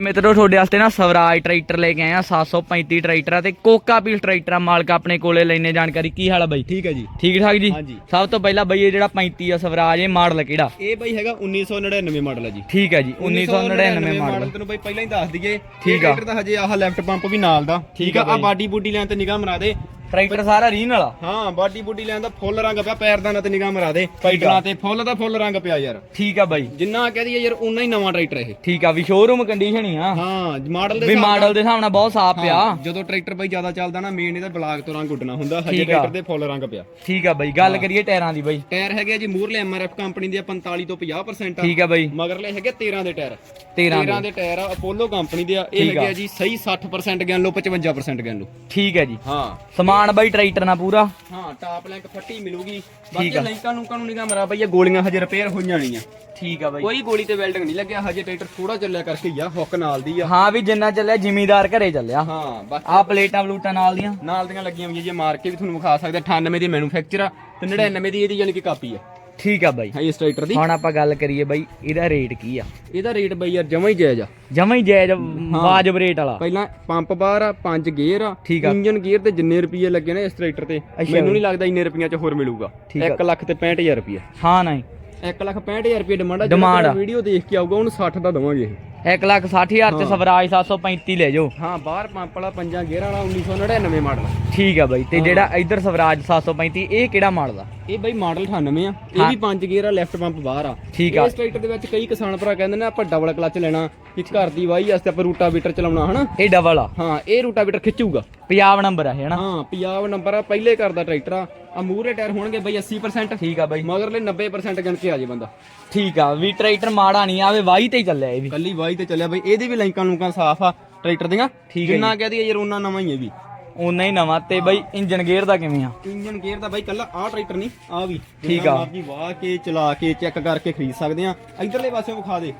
ਮਿੱਤਰੋ ਤੁਹਾਡੇ ਵਾਸਤੇ ਨਾ ਸਵਰਾਜ ਟਰੈਕਟਰ ਲੈ ਕੇ ਆਏ ਆ 735 ਟਰੈਕਟਰ ਆ ਤੇ ਕੋਕਾ ਪੀਲ ਟਰੈਕਟਰ ਆ ਮਾਲਕ ਆਪਣੇ ਕੋਲੇ ਲੈਣੇ ਜਾਣਕਾਰੀ ਕੀ ਹਾਲ ਆ ਬਾਈ? ਠੀਕ ਹੈ ਜੀ। ਠੀਕ ਠਾਕ ਜੀ? ਹਾਂਜੀ। ਸਭ ਤੋਂ ਪਹਿਲਾਂ ਬਾਈ ਇਹ ਜਿਹੜਾ 35 ਆ ਸਵਰਾਜ ਇਹ ਮਾਡਲ ਕਿਹੜਾ? ਇਹ ਬਾਈ ਹੈਗਾ 1999 ਮਾਡਲ ਹੈ ਜੀ। ਠੀਕ ਹੈ ਜੀ 1999 ਮਾਡਲ। ਤੈਨੂੰ ਬਾਈ ਪਹਿਲਾਂ ਹੀ ਦੱਸ ਦਈਏ ਠੀਕ ਆ। ਟਰੈਕਟਰ ਦਾ ਹਜੇ ਆਹ ਲੈਫਟ ਪੰਪ ਵੀ ਨਾਲ ਦਾ। ਠੀਕ ਆ ਆ ਆ। ਬਾਡੀ ਬੂਡੀ ਲੈਣ ਤੇ ਨਿਗਾਹ ਮਰਾ ਦੇ। ਟਰੈਕਟਰ ਸਾਰਾ ਰੀਨ ਵਾਲਾ। ਹਾਂ ਬਾਡੀ ਬੂਡੀ ਲੈਣ ਦਾ ਫੁੱਲ ਰੰਗ ਪਿਆ ਪੈਰਦਾਨਾਂ ਤੇ ਨਿਗਾਹ ਮਰਾ ਦੇ। ਪਾਈਟਾਂ ਤੇ ਫੁੱਲ ਦਾ ਫੁੱਲ ਰੰਗ ਪਿਆ ਯਾਰ। ਠੀਕ ਆ ਬਾਈ। ਜਿੰਨਾ ਕਹਿ ਦਈਏ ਯਾਰ ਉਨਾ ਹੀ ਨਵਾਂ ਟਰੈਕਟਰ ਇਹ। ਠੀਕ ਆ ਵੀ ਸ਼ੋਰੂਮ ਕੰਡੀਸ਼ਨ ਹੀ ਆ। ਹਾਂ ਮਾਡਲ ਦੇ ਵੀ ਮਾਡਲ ਦੇ ਹਿਸਾਬ ਨਾਲ ਬਹੁਤ ਸਾਫ਼ ਪਿਆ। ਜਦੋਂ ਟਰੈਕਟਰ ਬਾਈ ਜ਼ਿਆਦਾ ਚੱਲਦਾ ਨਾ ਮੇਨ ਇਹਦਾ ਬਲਾਕ ਤੋਂ ਰੰਗ ਉੱਡਣਾ ਹੁੰਦਾ ਹਜੇ। ਟਰੈਕਟਰ ਦੇ ਫੁੱਲ ਰੰਗ ਪਿਆ। ਠੀਕ ਆ ਬਾਈ ਗੱਲ ਕਰੀਏ ਟਾਇਰਾਂ ਦੀ ਬਾਈ। ਟਾਇਰ ਹੈਗੇ ਜੀ ਮੂਰਲੇ ਐਮਆਰਐਫ ਕੰਪਨੀ ਦੇ ਆ 45 ਤੋਂ 50% ਆ। ਠੀਕ ਆ ਬਾਈ। ਮਗਰਲੇ ਹੈਗੇ 13 ਦੇ ਟਾਇਰ। 13 13 ਦੇ। ਟਾਇਰ ਆ ਅਪੋਲੋ ਕੰਪਨੀ ਦੇ ਆ ਇਹ। ਹੈਗੇ ਜੀ ਸਹੀ 60% ਗਿਣ ਲਓ 55% ਗਿਣ ਲਓ। ਠੀਕ ਹੈ ਜੀ। ਹਾਂ। ਸਮਾਨ ਬਾਈ ਟਰੈਕਟਰ ਨਾਲ ਪੂਰਾ। ਹਾਂ ਟਾਪ ਲਿੰਕ ਫੱਟੀ ਮਿਲੂਗੀ। ਬਾਕੀ ਆ। ਲਿੰਕਾਂ ਨੂੰ ਕਾਨੂੰ ਨਿਗਾ ਮਰਾ ਬਈ ਇਹ ਗੋਲੀਆਂ ਹਜੇ ਰਿਪੇਅਰ ਹੋ ਜਾਣੀਆਂ ਠੀਕ ਆ ਬਾਈ। ਕੋਈ ਗੋਲੀ ਤੇ ਵੈਲਡਿੰਗ ਨਹੀਂ ਲੱਗਿਆ ਹਜੇ ਟਰੈਕਟਰ ਥੋੜਾ ਚੱਲਿਆ ਕਰਕੇ ਹੀ ਆ ਹੁੱਕ ਨਾਲ ਦੀ ਆ। ਹਾਂ ਵੀ ਜਿੰਨਾ ਚੱਲਿਆ ਜ਼ਿਮੀਦਾਰ ਘਰੇ ਚੱਲਿਆ। ਹਾਂ ਬਾਕੀ ਆ ਪਲੇਟਾਂ ਪਲੂਟਾਂ ਨਾਲ ਦੀਆਂ। ਨਾਲ ਦੀਆਂ ਲੱਗੀਆਂ ਹੋਈਆਂ ਜੇ ਮਾਰ ਕੇ ਵੀ ਤੁਹਾਨੂੰ ਵਿਖਾ ਸਕਦੇ 98 ਦੀ ਮੈਨੂਫੈਕਚਰ ਆ ਤੇ 99 ਦੀ ਇਹਦੀ ਯਾਨੀ ਕਿ ਕਾਪੀ ਆ। ਠੀਕ ਆ ਬਾਈ। ਹਾਂ ਇਸ ਟਰੈਕਟਰ ਦੀ। ਹੁਣ ਆਪਾਂ ਗੱਲ ਕਰੀਏ ਬਾਈ ਇਹਦਾ ਰੇਟ ਕੀ ਆ? ਇਹਦਾ ਰੇਟ ਬਈ ਯਾਰ ਜਮਾ ਹੀ ਜਾਇਜ਼ ਆ। ਜਮਾ ਹੀ ਜਾਇਜ਼ ਵਾਜਬ ਰੇਟ ਵਾਲਾ। ਪਹਿਲਾਂ ਪੰਪ ਬਾਰ ਆ ਪੰਜ ਗੇਅਰ ਆ। ਇੰਜਨ ਗੇਅਰ ਤੇ ਜਿੰਨੇ ਰੁਪਏ ਲੱਗੇ ਨੇ ਇਸ ਟਰੈਕਟਰ ਤੇ ਮੈਨੂੰ। ਨਹੀਂ ਲੱਗਦਾ ਇੰਨੇ ਰੁਪਈਆਂ ਚ ਹੋਰ ਮਿਲੂਗਾ। ਠੀਕ ਆ। 1 ਲੱਖ ਤੇ 65000 ਰੁਪਏ ਹਾਂ ਨਹੀਂ। 1 ਲੱਖ 65000 ਰੁਪਏ ਡਿਮਾਂਡ ਆ ਆ। ਵੀਡੀਓ ਦੇਖ ਕੇ ਆਊਗਾ ਉਹਨੂੰ 60 ਦਾ ਦਵਾਂਗੇ ਇਹ 1 ਲੱਖ 60 ਹਜ਼ਾਰ ਤੇ ਸਵਰਾਜ 735 ਲੈ ਜਾਓ। ਹਾਂ ਬਾਹਰ ਪੰਪ ਵਾਲਾ ਪੰਜਾਂ ਗੇਅਰ ਵਾਲਾ 1999 ਮਾਡਲ। ਠੀਕ ਆ ਬਾਈ ਤੇ ਜਿਹੜਾ ਇੱਧਰ ਸਵਰਾਜ 735 ਇਹ ਕਿਹੜਾ ਮਾਡਲ ਆ? ਇਹ ਬਈ ਮਾਡਲ 98 ਆ। ਇਹ। ਵੀ ਪੰਜ ਗੇਅਰ ਆ ਲੈਫਟ ਪੰਪ ਬਾਹਰ ਆ। ਠੀਕ ਆ। ਇਸ ਟਰੈਕਟਰ ਦੇ ਵਿੱਚ ਕਈ ਕਿਸਾਨ ਭਰਾ ਕਹਿੰਦੇ ਨੇ ਆਪਾਂ ਡਬਲ ਕਲਚ ਲੈਣਾ ਕਿ ਘਰ ਦੀ ਵਾਹੀ ਵਾਸਤੇ ਆਪਾਂ ਰੂਟਾਵੀਟਰ ਚਲਾਉਣਾ ਹਨਾ? ਇਹ ਡਬਲ ਆ। ਹਾਂ ਇਹ ਰੂਟਾਵੀਟਰ ਖਿੱਚੂਗਾ। ਪੰਜਾਬ ਨੰਬਰ ਆ ਇਹ ਹਨਾ ਹਾਂ ਪੰਜਾਬ ਨੰਬਰ ਆ ਪਹਿਲੇ ਘਰ ਦਾ ਟਰੈਕਟਰ ਆ। ਆ ਮੂਹਰੇ ਟਾਇਰ ਹੋਣਗੇ ਬਈ 80% ਠੀਕ ਆ ਬਾਈ। ਮਗਰਲੇ 90% ਗਿਣ ਕੇ ਆ ਜੇ ਬੰਦਾ। ਠੀਕ ਆ ਵੀ ਟਰੈਕਟਰ ਮਾੜਾ ਨਹੀਂ ਆਵੇ ਵਾਹੀ ਤੇ ਹੀ ਚੱਲਿਆ ਇਹ ਵੀ। ਕੱਲੀ ਵਾਹੀ ਤੇ ਚੱਲਿਆ ਬਈ ਇਹਦੀ ਵੀ ਲਾਈਕਾਂ ਲੂਕਾਂ ਸਾਫ਼ ਆ ਟਰੈਕਟਰ ਦੀਆਂ। ਠੀਕ ਜਿੰਨਾ ਕਹਦੀ ਯਾਰ ਉਹਨਾਂ ਨਵਾਂ ਹੀ ਹੈ ਵੀ। ਉਨਾ ਹੀ ਨਵਾਂ ਤੇ ਬਾਈ ਇੰਜਨ ਗੇਅਰ ਦਾ ਕਿਵੇਂ ਆ? ਇੰਜਨ ਗੇਅਰ ਦਾ ਬਾਈ ਕੱਲਾ ਆਹ ਟਰੈਕਟਰ ਨਹੀਂ ਆ ਵੀ। ਠੀਕ ਆ। ਜੀ ਵਾਹ ਕੇ ਚਲਾ ਕੇ ਚੈੱਕ ਕਰਕੇ ਖਰੀਦ ਸਕਦੇ ਆ। ਇਧਰਲੇ ਪਾਸਿਓਂ ਵਿਖਾ ਦੇ।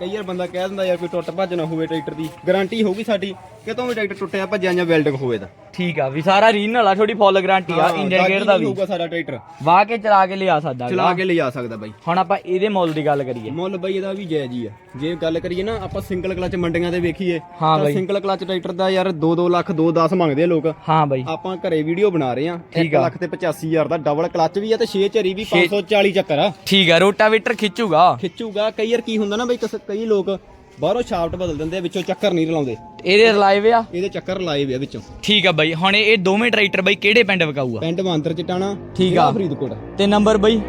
ਕਈ ਵਾਰ ਬੰਦਾ ਕਹਿ ਦਿੰਦਾ ਯਾਰ ਕੋਈ ਟੁੱਟ ਭੱਜ ਨਾ ਹੋਵੇ ਟਰੈਕਟਰ ਦੀ। ਗਾਰੰਟੀ ਹੋਊਗੀ ਸਾਡੀ ਕਿਤੋਂ ਵੀ ਟਰੈਕਟਰ ਟੁੱਟਿਆ ਭੱਜਿਆ ਜਾਂ ਵੈਲਡਿੰਗ ਹੋਵੇ ਤਾਂ। ਠੀਕ ਆ ਵੀ ਸਾਰਾ ਰੀਨ ਵਾਲਾ ਥੋੜੀ ਫੁੱਲ ਗਾਰੰਟੀ ਆ ਇੰਜਨ ਗੇਅਰ ਦਾ ਵੀ। ਹੋਊਗਾ ਸਾਡਾ ਟਰੈਕਟਰ। ਵਾਹ ਕੇ ਚਲਾ ਕੇ ਲਿਆ ਸਕਦਾ ਚਲਾ ਕੇ ਲਿਜਾ ਸਕਦਾ ਬਾਈ। ਹੁਣ ਆਪਾਂ ਇਹਦੇ ਮੁੱਲ ਦੀ ਗੱਲ ਕਰੀਏ। ਮੁੱਲ ਬਾਈ ਇਹਦਾ ਵੀ ਜਾਇਜ਼ ਹੀ ਆ। ਜੇ ਗੱਲ ਕਰੀਏ ਨਾ ਆਪਾਂ ਸਿੰਗਲ ਕਲਚ ਮੰਡੀਆਂ ਤੇ ਵੇਖੀਏ ਹਾਂ ਤਾਂ ਬਾਈ। ਸਿੰਗਲ ਕਲਚ ਟਰੈਕਟਰ ਦਾ ਯਾਰ 2-2 ਲੱਖ 2-10 ਮੰਗਦੇ ਆ ਲੋਕ। ਹਾਂ ਬਾਈ। ਆਪਾਂ ਘਰੇ ਵੀਡੀਓ ਬਣਾ ਰਹੇ ਆ ਠੀਕ 1 ਆ। ਲੱਖ ਤੇ 85000 ਦਾ ਡਬਲ ਕਲਚ ਵੀ ਆ ਤੇ 6 ਝਰੀ ਵੀ 540 ਚੱਕਰ ਆ। ਠੀਕ ਆ ਰੋਟਾਵੇਟਰ ਖਿੱਚੂਗਾ। ਖਿੱਚੂਗਾ। ਕਈ ਵਾਰ ਕੀ ਹੁੰਦਾ ਨਾ ਬਈ ਕਈ ਲੋਕ ਬਾਹਰੋਂ ਸ਼ਾਫਟ ਬਦਲ ਦਿੰਦੇ ਆ ਵਿੱਚੋਂ ਚੱਕਰ ਨਹੀਂ ਰਲਾਉਂਦੇ। ਇਹਦੇ ਲਾਈਵ ਆ? ਇਹਦੇ ਚੱਕਰ ਲਾਏ ਵੇ ਆ ਵਿੱਚੋਂ। ਠੀਕ ਆ ਬਾਈ ਹੁਣ ਇਹ ਦੋਵੇਂ ਟਰੈਕਟਰ ਬਾਈ ਕਿਹੜੇ ਪਿੰਡ ਵਿਕਾਊਗਾ? ਪਿੰਡ ਬਾਂਦਰ ਚਟਾਣਾ ਠੀਕ ਆ। ਫਰੀਦਕੋਟ। ਤੇ ਨੰਬਰ ਬਾਈ?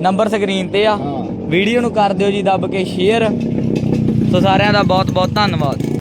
ਨੰਬਰ ਸਕਰੀਨ ਤੇ ਆ। ਹਾਂ। ਵੀਡੀਓ ਨੂੰ ਕਰ ਦਿਓ ਜੀ ਦੱਬ ਕੇ ਸ਼ੇਅਰ ਸੋ ਸਾਰਿਆਂ ਦਾ ਬਹੁਤ ਬਹੁਤ ਧੰਨਵਾਦ।